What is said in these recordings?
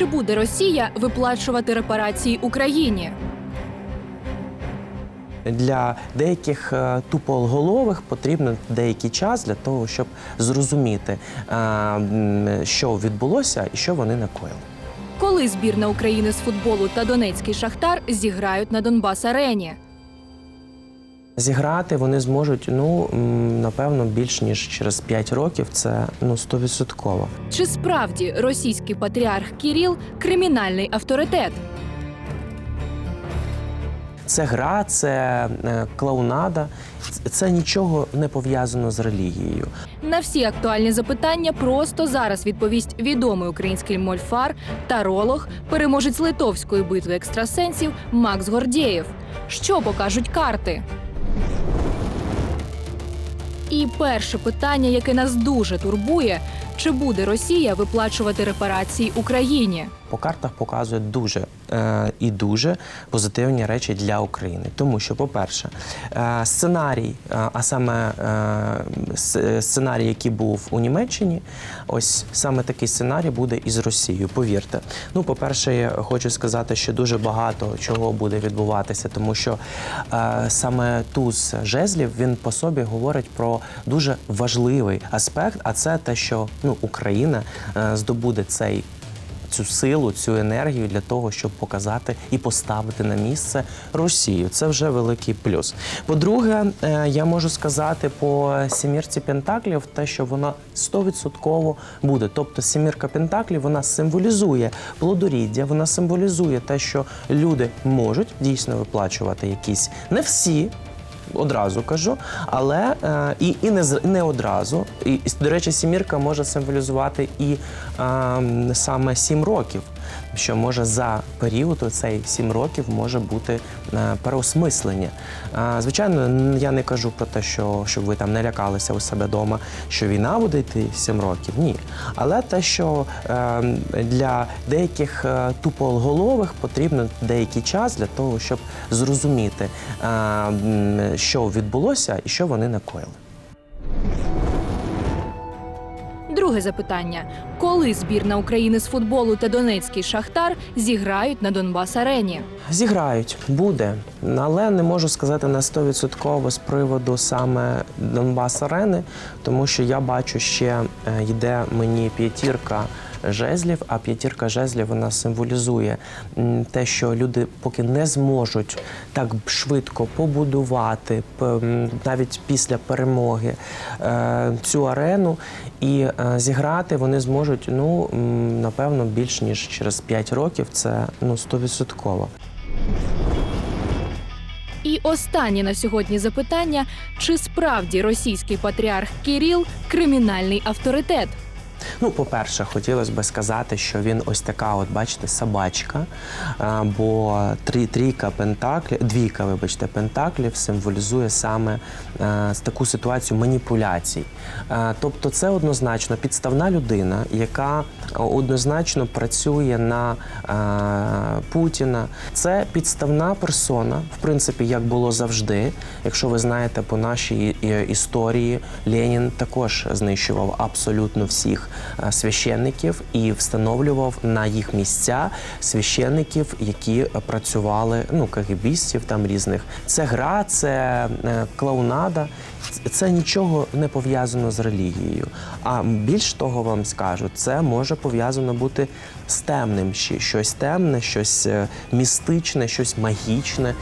Чи буде Росія виплачувати репарації Україні? Для деяких туполголових тупоголових потрібен деякий час для того, щоб зрозуміти, е, що відбулося і що вони накоїли. Коли збірна України з футболу та Донецький Шахтар зіграють на Донбас Арені? Зіграти вони зможуть, ну напевно, більш ніж через 5 років. Це ну 100%. Чи справді російський патріарх Кіріл кримінальний авторитет? Це гра, це е, клоунада, це нічого не пов'язано з релігією. На всі актуальні запитання просто зараз відповість відомий український мольфар, таролог, переможець литовської битви екстрасенсів Макс Гордєєв. Що покажуть карти? І перше питання, яке нас дуже турбує: чи буде Росія виплачувати репарації Україні? По картах показує дуже е, і дуже позитивні речі для України. Тому що, по-перше, е, сценарій, е, а саме е, сценарій, який був у Німеччині, ось саме такий сценарій буде і з Росією. Повірте. Ну, по-перше, я хочу сказати, що дуже багато чого буде відбуватися, тому що е, саме туз жезлів він по собі говорить про дуже важливий аспект, а це те, що ну, Україна е, здобуде цей цю силу, цю енергію для того, щоб показати і поставити на місце Росію. Це вже великий плюс. По-друге, е, я можу сказати по сімірці Пентаклів, те, що вона 100% буде. Тобто сімірка Пентаклів вона символізує плодоріддя, вона символізує те, що люди можуть дійсно виплачувати якісь не всі. Одразу кажу, але е, і, і не з- не одразу. І, до речі, сімірка може символізувати і е, саме сім років. Що може за період цей сім років може бути е, переосмислення. Звичайно, я не кажу про те, що щоб ви там не лякалися у себе вдома, що війна буде йти сім років. Ні. Але те, що е, для деяких е, тупоголових потрібен деякий час для того, щоб зрозуміти, що відбулося і що вони накоїли. Друге запитання: коли збірна України з футболу та Донецький Шахтар зіграють на Донбас Арені? Зіграють, буде, але не можу сказати на 100% з приводу саме Донбас Арени, тому що я бачу, ще е, йде мені п'ятірка жезлів, а п'ятірка жезлів вона символізує те, що люди поки не зможуть так швидко побудувати навіть після перемоги е, цю арену і е, зіграти вони зможуть, ну напевно, більш ніж через 5 років. Це ну 100%. І останнє на сьогодні запитання: чи справді російський патріарх Кіріл кримінальний авторитет? Ну, по-перше, хотілося б сказати, що він ось така, от бачите, собачка. Бо три, трійка пентаклів, двійка, вибачте, пентаклів символізує саме е, таку ситуацію маніпуляцій. Е, тобто, це однозначно підставна людина, яка однозначно працює на е, Путіна. Це підставна персона, в принципі, як було завжди. Якщо ви знаєте по нашій е, історії, Ленін також знищував абсолютно всіх е, священників і встановлював на їх місця священників, які е, працювали ну кагібістів там різних. Це гра, це е, клоунада. Це нічого не пов'язано з релігією. А більш того вам скажу, це може пов'язано бути з темним щось темне, щось е, містичне, щось магічне.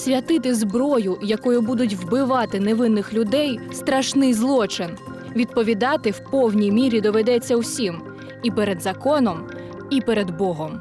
Святити зброю, якою будуть вбивати невинних людей, страшний злочин. Відповідати в повній мірі доведеться усім і перед законом, і перед Богом.